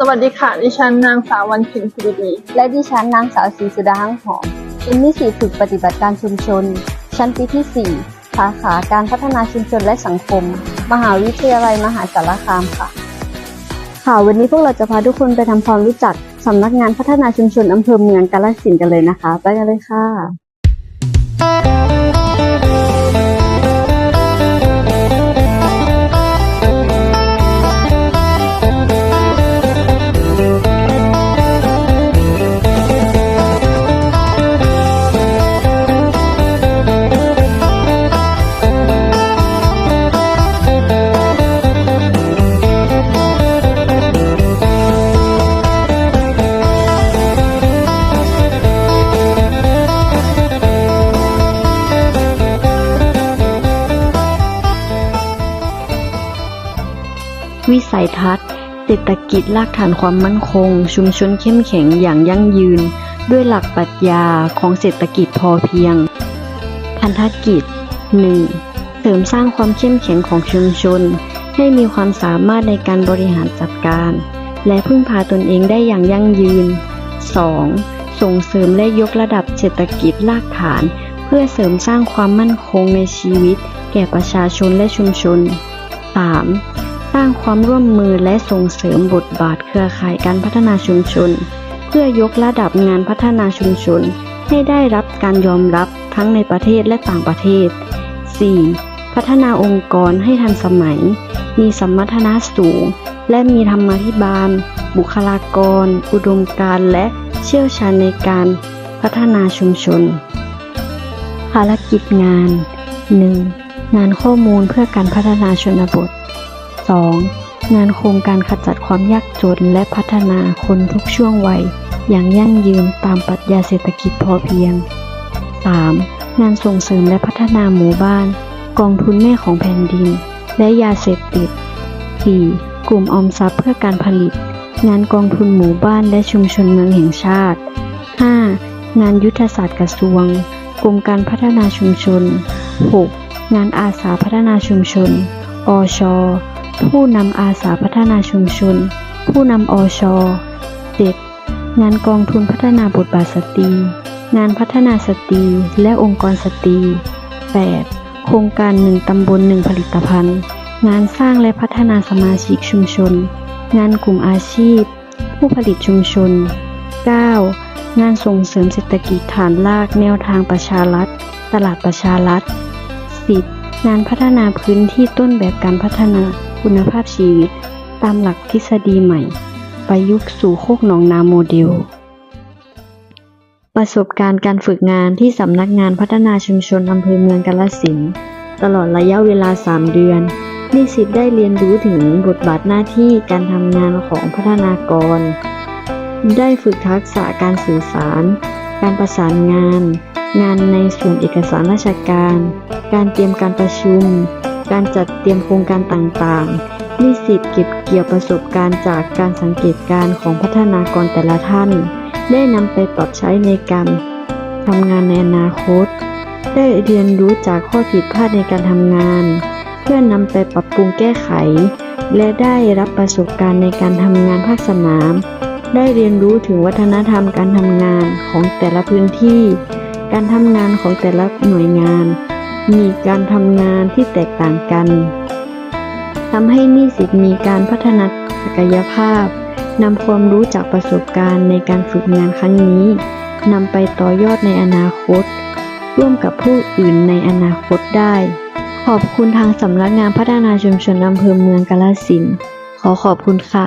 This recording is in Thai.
สวัสดีค่ะ ดิฉันนางสาววันเพ็ญคุรดี และดิฉันนางสาวศรีสุดาหังหอมเป็นนิสิตฝึกปฏิบัติการชุมชน ชั้นปีที่ 4 สาขาการพัฒนาชุมชนและสังคม มหาวิทยาลัยมหาสารคามค่ะ ค่ะวันนี้พวกเราจะพาทุกคนไปทำความรู้จักสำนักงานพัฒนาชุมชนอำเภอเมืองกาฬสินธุ์กันเลยนะคะ ไปกันเลยค่ะ วิสัยทัศน์ เศรษฐกิจรากฐานความมั่นคง ชุมชนเข้มแข็งอย่างยั่งยืน ด้วยหลักปรัชญาของเศรษฐกิจพอเพียง พันธกิจ 1. เสริมสร้างความเข้มแข็งของชุมชน ให้มีความสามารถในการบริหารจัดการ และพึ่งพาตนเองได้อย่างยั่งยืน 2. ส่งเสริมและยกระดับเศรษฐกิจรากฐาน เพื่อเสริมสร้างความมั่นคงในชีวิต แก่ประชาชนและชุมชน 3. สร้างความร่วมมือและส่งเสริมบทบาทเครือข่ายการพัฒนาชุมชน เพื่อยกระดับงานพัฒนาชุมชน ให้ได้รับการยอมรับทั้งในประเทศและต่างประเทศ 4. พัฒนาองค์กรให้ทันสมัย มีสมรรถนะสูง และมีธรรมาภิบาล บุคลากร อุดมการณ์และเชี่ยวชาญในการพัฒนาชุมชน ภารกิจงาน 1. งานข้อมูลเพื่อการพัฒนาชนบท 2. งานโครงการขจัดความยากจนและพัฒนาคนทุกช่วงวัย อย่างยั่งยืนตามปรัชญาเศรษฐกิจพอเพียง 3. งานส่งเสริมและพัฒนาหมู่บ้าน กองทุนแม่ของแผ่นดิน และยาเสพติด 4. กลุ่มออมทรัพย์เพื่อการผลิต งานกองทุนหมู่บ้านและชุมชนเมืองแห่งชาติ 5. งานยุทธศาสตร์กระทรวงกรมการพัฒนาชุมชน 6. งานอาสาพัฒนาชุมชน อช ผู้นำอาสาพัฒนาชุมชน ผู้นำอช 7. งานกองทุนพัฒนาบทบาทสตรี งานพัฒนาสตรีและองค์กรสตรี 8. โครงการหนึ่งตำบลหนึ่งผลิตภัณฑ์ งานสร้างและพัฒนาสมาชิกชุมชน งานกลุ่มอาชีพ ผู้ผลิตชุมชน 9. งานส่งเสริมเศรษฐกิจฐานรากแนวทางประชารัฐ ตลาดประชารัฐ 10. งานพัฒนาพื้นที่ต้นแบบการพัฒนา คุณภาพชีวิต ตามหลักทฤษฎีใหม่ ประยุกต์สู่โคกหนองนาโมเดล ประสบการณ์การฝึกงานที่สำนักงานพัฒนาชุมชนอำเภอเมืองกาฬสินธุ์ตลอดระยะเวลา 3 เดือนนิสิตได้เรียนรู้ถึงบทบาทหน้าที่การทำงานของพัฒนากร ได้ฝึกทักษะการสื่อสาร การประสานงาน งานในส่วนเอกสารราชการ การเตรียมการประชุม การจัดเตรียมโครงการต่างๆ นิสิตเก็บเกี่ยวประสบการณ์จากการสังเกตการของพัฒนากรแต่ละท่าน ได้นำไปปรับใช้ในการทำงานในอนาคต ได้เรียนรู้จากข้อผิดพลาดในการทำงาน เพื่อนำไปปรับปรุงแก้ไข และได้รับประสบการณ์ในการทำงานภาคสนาม ได้เรียนรู้ถึงวัฒนธรรมการทำงานของแต่ละพื้นที่ การทำงานของแต่ละหน่วยงาน มีการทำงานที่แตกต่างกันทำให้นิสิตมีการพัฒนาศักยภาพนำความรู้จากประสบการณ์ในการฝึกงานครั้งนี้นำไปต่อยอดในอนาคต ร่วมกับผู้อื่นในอนาคตได้ ขอบคุณทางสำนักงานพัฒนาชุมชนอำเภอเมืองกาฬสินธุ์ขอขอบคุณค่ะ